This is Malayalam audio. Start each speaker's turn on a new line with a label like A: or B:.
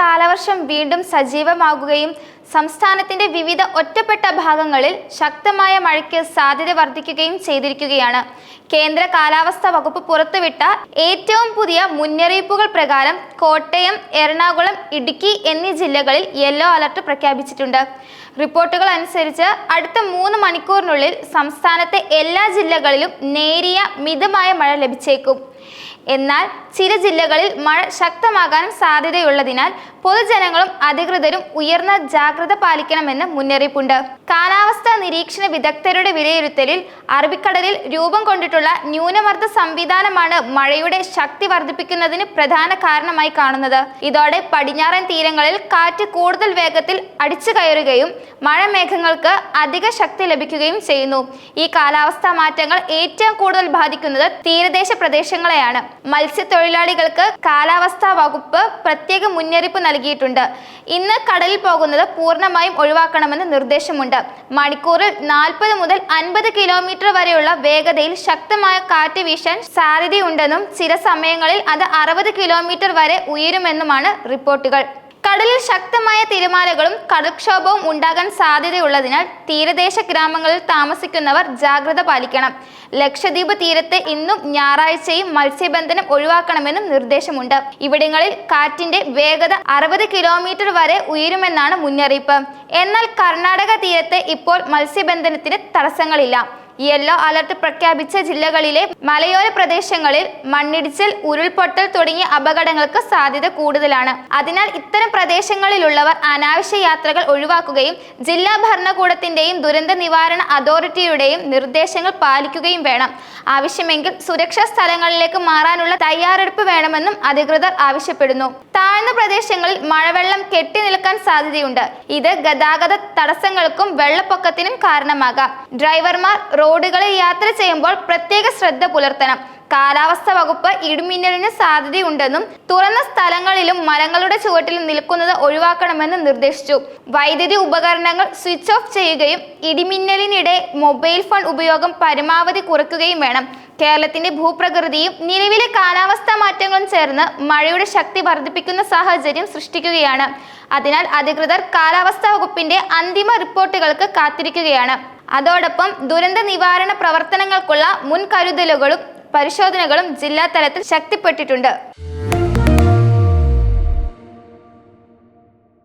A: കാലവർഷം വീണ്ടും സജീവമാകുകയും സംസ്ഥാനത്തിന്റെ വിവിധ ഒറ്റപ്പെട്ട ഭാഗങ്ങളിൽ ശക്തമായ മഴയ്ക്ക് സാധ്യത വർദ്ധിക്കുകയും ചെയ്തിരിക്കുകയാണ്. കേന്ദ്ര കാലാവസ്ഥാ വകുപ്പ് പുറത്തുവിട്ട ഏറ്റവും പുതിയ മുന്നറിയിപ്പുകൾ പ്രകാരം കോട്ടയം എറണാകുളം ഇടുക്കി എന്നീ ജില്ലകളിൽ യെല്ലോ അലർട്ട് പ്രഖ്യാപിച്ചിട്ടുണ്ട്. റിപ്പോർട്ടുകൾ അനുസരിച്ച് അടുത്ത മൂന്ന് മണിക്കൂറിനുള്ളിൽ സംസ്ഥാനത്തെ എല്ലാ ജില്ലകളിലും നേരിയ മിതമായ മഴ ലഭിച്ചേക്കും. എന്നാൽ ചില ജില്ലകളിൽ മഴ ശക്തമാകാനും സാധ്യതയുള്ളതിനാൽ പൊതുജനങ്ങളും അധികൃതരും ഉയർന്ന ജാഗ്രത പാലിക്കണമെന്ന് മുന്നറിയിപ്പുണ്ട്. കാലാവസ്ഥാ നിരീക്ഷണ വിദഗ്ധരുടെ വിലയിരുത്തലിൽ അറബിക്കടലിൽ രൂപം കൊണ്ടിട്ടുള്ള ന്യൂനമർദ്ദ സംവിധാനമാണ് മഴയുടെ ശക്തി വർദ്ധിപ്പിക്കുന്നതിന് പ്രധാന കാരണമായി കാണുന്നത്. ഇതോടെ പടിഞ്ഞാറൻ തീരങ്ങളിൽ കാറ്റ് കൂടുതൽ വേഗത്തിൽ അടിച്ചു കയറുകയും മഴമേഘങ്ങൾക്ക് അധിക ശക്തി ലഭിക്കുകയും ചെയ്യുന്നു. ഈ കാലാവസ്ഥാ മാറ്റങ്ങൾ ഏറ്റവും കൂടുതൽ ബാധിക്കുന്നത് തീരദേശ പ്രദേശങ്ങളെയാണ്. മത്സ്യത്തൊഴിലാളികൾക്ക് കാലാവസ്ഥാ വകുപ്പ് പ്രത്യേക മുന്നറിയിപ്പ് നൽകിയിട്ടുണ്ട്. ഇന്ന് കടലിൽ പോകുന്നത് പൂർണമായും ഒഴിവാക്കണമെന്ന് നിർദ്ദേശമുണ്ട്. മണിക്കൂറിൽ നാൽപ്പത് മുതൽ അൻപത് കിലോമീറ്റർ വരെയുള്ള വേഗതയിൽ ശക്തമായ കാറ്റ് വീശാൻ സാധ്യതയുണ്ടെന്നും ചില സമയങ്ങളിൽ അത് അറുപത് കിലോമീറ്റർ വരെ ഉയരുമെന്നുമാണ് റിപ്പോർട്ടുകൾ. കടലിൽ ശക്തമായ തിരമാലകളും കടൽക്ഷോഭവും ഉണ്ടാകാൻ സാധ്യതയുള്ളതിനാൽ തീരദേശ ഗ്രാമങ്ങളിൽ താമസിക്കുന്നവർ ജാഗ്രത പാലിക്കണം. ലക്ഷദ്വീപ് തീരത്ത് ഇന്നും ഞായറാഴ്ചയും മത്സ്യബന്ധനം ഒഴിവാക്കണമെന്നും നിർദ്ദേശമുണ്ട്. ഇവിടങ്ങളിൽ കാറ്റിന്റെ വേഗത അറുപത് കിലോമീറ്റർ വരെ ഉയരുമെന്നാണ് മുന്നറിയിപ്പ്. എന്നാൽ കർണാടക തീരത്ത് ഇപ്പോൾ മത്സ്യബന്ധനത്തിന് തടസ്സങ്ങളില്ല. യെല്ലോ അലർട്ട് പ്രഖ്യാപിച്ച ജില്ലകളിലെ മലയോര പ്രദേശങ്ങളിൽ മണ്ണിടിച്ചിൽ ഉരുൾപൊട്ടൽ തുടങ്ങിയ അപകടങ്ങൾക്ക് സാധ്യത കൂടുതലാണ്. അതിനാൽ ഇത്തരം പ്രദേശങ്ങളിലുള്ളവർ അനാവശ്യ യാത്രകൾ ഒഴിവാക്കുകയും ജില്ലാ ഭരണകൂടത്തിന്റെയും ദുരന്ത നിവാരണ അതോറിറ്റിയുടെയും നിർദ്ദേശങ്ങൾ പാലിക്കുകയും വേണം. ആവശ്യമെങ്കിൽ സുരക്ഷാ സ്ഥലങ്ങളിലേക്ക് മാറാനുള്ള തയ്യാറെടുപ്പ് വേണമെന്നും അധികൃതർ ആവശ്യപ്പെടുന്നു. താഴ്ന്ന പ്രദേശങ്ങളിൽ മഴവെള്ളം കെട്ടി നിൽക്കാൻ സാധ്യതയുണ്ട്. ഇത് ഗതാഗത തടസ്സങ്ങൾക്കും വെള്ളപ്പൊക്കത്തിനും കാരണമാകാം. ഡ്രൈവർമാർ റോഡുകളിൽ യാത്ര ചെയ്യുമ്പോൾ പ്രത്യേക ശ്രദ്ധ പുലർത്തണം. കാലാവസ്ഥ വകുപ്പ് ഇടിമിന്നലിന് സാധ്യതയുണ്ടെന്നും തുറന്ന സ്ഥലങ്ങളിലും മരങ്ങളുടെ ചുവട്ടിൽ നിൽക്കുന്നത് ഒഴിവാക്കണമെന്ന് നിർദ്ദേശിച്ചു. വൈദ്യുതി ഉപകരണങ്ങൾ സ്വിച്ച് ഓഫ് ചെയ്യുകയും ഇടിമിന്നലിനിടെ മൊബൈൽ ഫോൺ ഉപയോഗം പരമാവധി കുറയ്ക്കുകയും വേണം. കേരളത്തിന്റെ ഭൂപ്രകൃതിയും നിലവിലെ കാലാവസ്ഥാ മാറ്റങ്ങളും ചേർന്ന് മഴയുടെ ശക്തി വർദ്ധിപ്പിക്കുന്ന സാഹചര്യം സൃഷ്ടിക്കുകയാണ്. അതിനാൽ അധികൃതർ കാലാവസ്ഥാ വകുപ്പിന്റെ അന്തിമ റിപ്പോർട്ടുകൾക്ക് കാത്തിരിക്കുകയാണ്. അതോടൊപ്പം ദുരന്ത നിവാരണ പ്രവർത്തനങ്ങൾക്കുള്ള മുൻകരുതലുകളും പരിശോധനകളും ജില്ലാ തലത്തിൽ ശക്തിപ്പെട്ടിട്ടുണ്ട്.